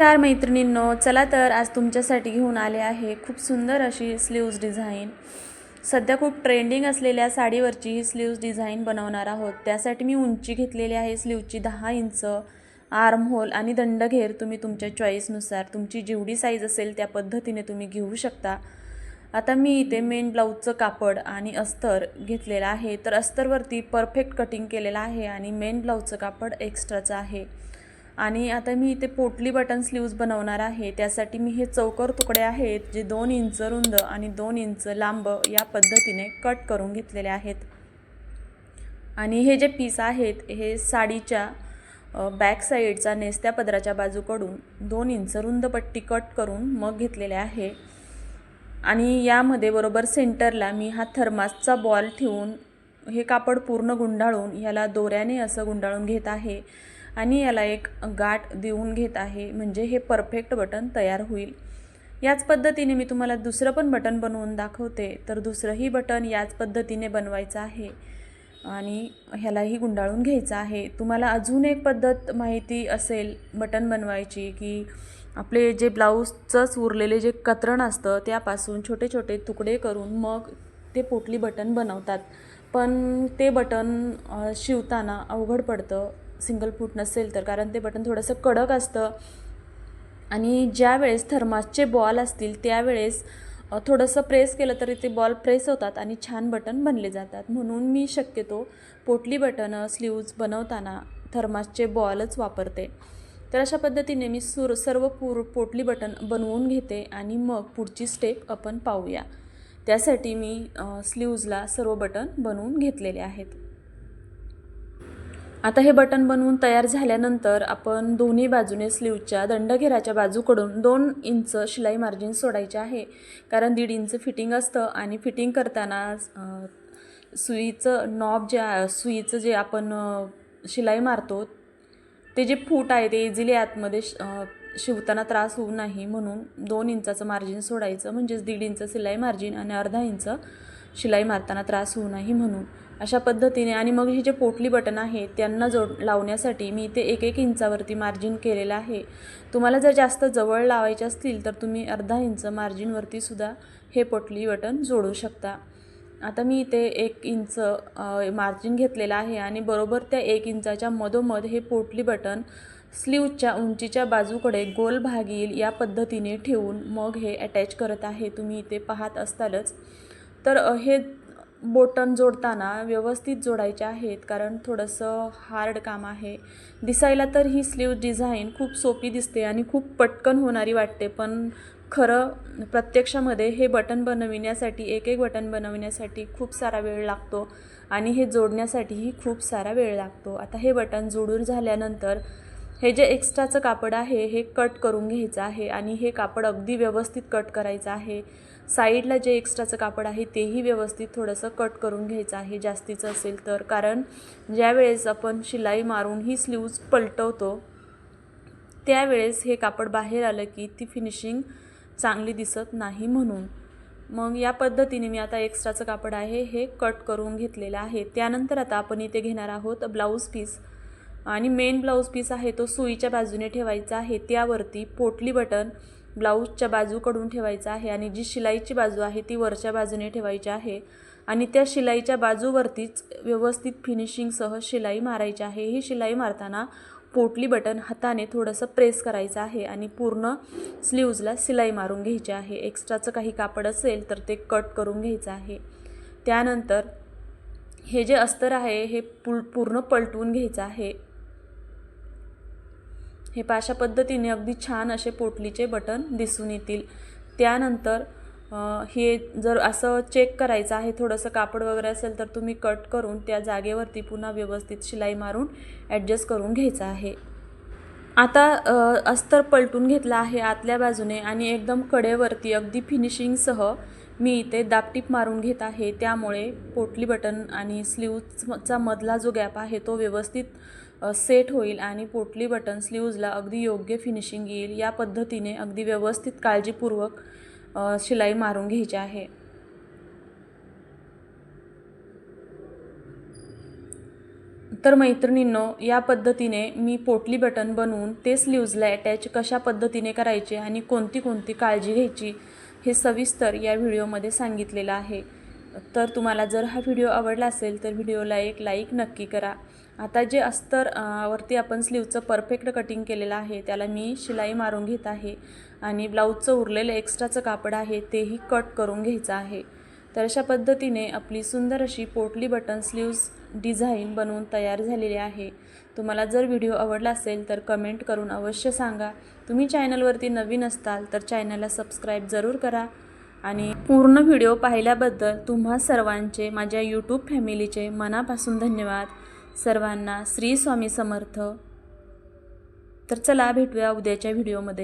नमस्कार मैत्रिणींनो चला तर आज तुमच्यासाठी घेऊन आले आहे खूप सुंदर अशी स्लीव्ज डिझाईन सध्या खूप ट्रेंडिंग असलेल्या साडीवरची ही स्लीव्ज डिझाईन बनवणार आहोत. त्यासाठी मी उंची घेतलेली आहे स्लीवची दहा इंच आर्म होल आणि दंडघेर तुम्ही तुमच्या चॉईसनुसार तुमची जेवढी साईज असेल त्या पद्धतीने तुम्ही घेऊ शकता. आता मी इथे मेन ब्लाऊजचं कापड आणि अस्तर घेतलेलं आहे. तर अस्तरवरती परफेक्ट कटिंग केलेलं आहे आणि मेन ब्लाऊजचं कापड एक्स्ट्राचं आहे. आणि आता मी इथे पोटली बटन स्लीव्ज बनवणार आहे. त्यासाठी मी हे चौकर तुकडे आहेत जे दोन इंच रुंद आणि दोन इंच लांब या पद्धतीने कट करून घेतलेले आहेत. आणि हे जे पीस आहेत हे साडीच्या बॅक साईडचा नेस्त्या पदराच्या बाजूकडून दोन इंच रुंद पट्टी कट करून मग घेतलेले आहे. आणि यामध्ये बरोबर सेंटरला मी हा थर्मासचा बॉल ठेवून हे कापड पूर्ण गुंडाळून ह्याला दोऱ्याने असं गुंडाळून घेत आहे. आणि याला एक गाठ देऊन घेत आहे. म्हणजे हे परफेक्ट बटन तयार होईल. याच पद्धतीने मी तुम्हाला दुसरं पण बटन बनवून दाखवते. तर दुसरंही बटन याच पद्धतीने बनवायचं आहे. आणि ह्यालाही गुंडाळून घ्यायचं आहे. तुम्हाला अजून एक पद्धत माहिती असेल बटन बनवायची की आपले जे ब्लाऊजचंच उरलेले जे कतरण असतं त्यापासून छोटे छोटे तुकडे करून मग ते पोटली बटन बनवतात. पण ते बटन शिवताना अवघड पडतं. सिंगल फूट नसेल तर कारण ते बटन थोडंसं कडक असतं. आणि ज्या वेळेस थर्मासचे बॉल असतील त्यावेळेस थोडंसं प्रेस केलं तरी ते बॉल प्रेस होतात आणि छान बटन बनले जातात. म्हणून मी शक्यतो पोटली बटनं स्लीव्ज बनवताना थर्मासचे बॉलच वापरते. तर अशा पद्धतीने मी सुर सर्व पूर पोटली बटन बनवून घेते आणि मग पुढची स्टेप आपण पाहूया. त्यासाठी मी स्लीव्जला सर्व बटन बनवून घेतलेले आहेत. आता हे बटन बनवून तयार झाल्यानंतर आपण दोन्ही बाजूने स्लीवच्या दंडघेराच्या बाजूकडून दोन इंच शिलाई मार्जिन सोडायचे आहे. कारण दीड इंच फिटिंग असतं आणि फिटिंग करताना सुईचं नॉब जे सुईचं जे आपण शिलाई मारतो ते जे फूट आहे ते इझिली आतमध्ये शिवताना त्रास होऊ नाही म्हणून दोन इंचाचं मार्जिन सोडायचं. म्हणजेच दीड इंच शिलाई मार्जिन आणि अर्धा इंच शिलाई मारताना त्रास होऊ नाही म्हणून. अशा पद्धतीने आणि मग हे जे पोटली बटन आहे त्यांना जोड लावण्यासाठी मी इथे एक एक इंचावरती मार्जिन केलेलं आहे. तुम्हाला जर जास्त जवळ लावायचे असतील तर तुम्ही अर्धा इंच मार्जिनवरती सुद्धा हे पोटली बटन जोडू शकता. आता मी इथे एक इंच मार्जिन घेतलेलं आहे आणि बरोबर त्या एक इंचाच्या मधोमध हे पोटली बटन स्लीवच्या उंचीच्या बाजूकडे गोल भाग येईल या पद्धतीने ठेवून मग हे अटॅच करत आहे. तुम्ही इथे पाहत असतालच. तर हे बोटन जोडताना व्यवस्थित जोडायचे आहेत कारण थोडंसं हार्ड काम आहे. दिसायला तर ही स्लीव डिझाईन खूप सोपी दिसते आणि खूप पटकन होणारी वाटते पण खरं प्रत्यक्षामध्ये हे बटन बनविण्यासाठी एक एक बटन बनविण्यासाठी खूप सारा वेळ लागतो आणि हे जोडण्यासाठीही खूप सारा वेळ लागतो. आता हे बटन जोडून झाल्यानंतर हे जे एक्स्ट्राचं कापड आहे हे कट करून घ्यायचं आहे आणि हे कापड अगदी व्यवस्थित कट करायचं आहे. साईडला जे एक्स्ट्राचं कापड आहे तेही व्यवस्थित थोडंसं कट करून घ्यायचं आहे. जास्तीचं असेल तर. कारण ज्यावेळेस आपण शिलाई मारून ही स्लीव्ज पलटवतो त्यावेळेस हे कापड बाहेर आलं की ती फिनिशिंग चांगली दिसत नाही म्हणून. मग या पद्धतीने मी आता एक्स्ट्राचं कापड आहे हे कट करून घेतलेलं आहे. त्यानंतर आता आपण इथे घेणार आहोत ब्लाऊज पीस. आणि मेन ब्लाऊज पीस आहे तो सुईच्या बाजूने ठेवायचा आहे. त्यावरती पोटली बटन ब्लाऊजच्या बाजूकडून ठेवायचा आहे आणि जी शिलाईची बाजू आहे ती वरच्या बाजूने ठेवायची आहे. आणि त्या शिलाईच्या बाजूवरतीच व्यवस्थित फिनिशिंगसह शिलाई मारायची आहे. ही शिलाई मारताना पोटली बटन हाताने थोडंसं प्रेस करायचं आहे आणि पूर्ण स्लीव्जला शिलाई मारून घ्यायची आहे. एक्स्ट्राचं काही कापड असेल तर ते कट करून घ्यायचं आहे. त्यानंतर हे जे अस्तर आहे हे पूर्ण पलटवून घ्यायचं आहे. हे पाशा पद्धतीने अगदी छान असे पोटलीचे बटन दिसून येतील. त्यानंतर हे जर असं चेक करायचं आहे थोडंसं कापड वगैरे असेल तर तुम्ही कट करून त्या जागेवरती पुन्हा व्यवस्थित शिलाई मारून ॲडजस्ट करून घ्यायचं आहे. आता अस्तर पलटून घेतला आहे आतल्या बाजूने आणि एकदम कडेवरती अगदी फिनिशिंगसह मी इथे दापटीप मारून घेत आहे. त्यामुळे पोटली बटन आणि स्लीवचा मधला जो गॅप आहे तो व्यवस्थित सेट होईल आणि पोटली बटन स्लीव्जला अगदी योग्य फिनिशिंग येईल. या पद्धतीने अगदी व्यवस्थित काळजीपूर्वक शिलाई मारून घ्यायची आहे. तर मैत्रिणींनो या पद्धतीने मी पोटली बटन बनवून ते स्लीव्जला अटॅच कशा पद्धतीने करायचे आणि कोणती कोणती काळजी घ्यायची हे सविस्तर या व्हिडिओमध्ये सांगितलेलं आहे. तर तुम्हाला जर हा व्हिडिओ आवडला असेल तर व्हिडिओला एक लाईक नक्की करा. आता जे अस्तर वरती आपण स्लीवचं परफेक्ट कटिंग केलेलं आहे त्याला मी शिलाई मारून घेत आहे आणि ब्लाऊजचं उरलेलं एक्स्ट्राचं कापड आहे तेही कट करून घ्यायचं आहे. तर अशा पद्धतीने आपली सुंदर अशी पोटली बटन स्लीव्ज डिझाईन बनवून तयार झालेली आहे. तुम्हाला जर व्हिडिओ आवडला असेल तर कमेंट करून अवश्य सांगा. तुम्ही चॅनलवरती नवीन असताल तर चॅनलला सबस्क्राईब जरूर करा. आणि पूर्ण व्हिडिओ पाहिल्याबद्दल तुम्हा सर्वांचे माझ्या यूट्यूब फॅमिलीचे मनापासून धन्यवाद. सर्वांना श्री स्वामी समर्थ. तर चला भेटूया उद्याच्या व्हिडिओमध्ये.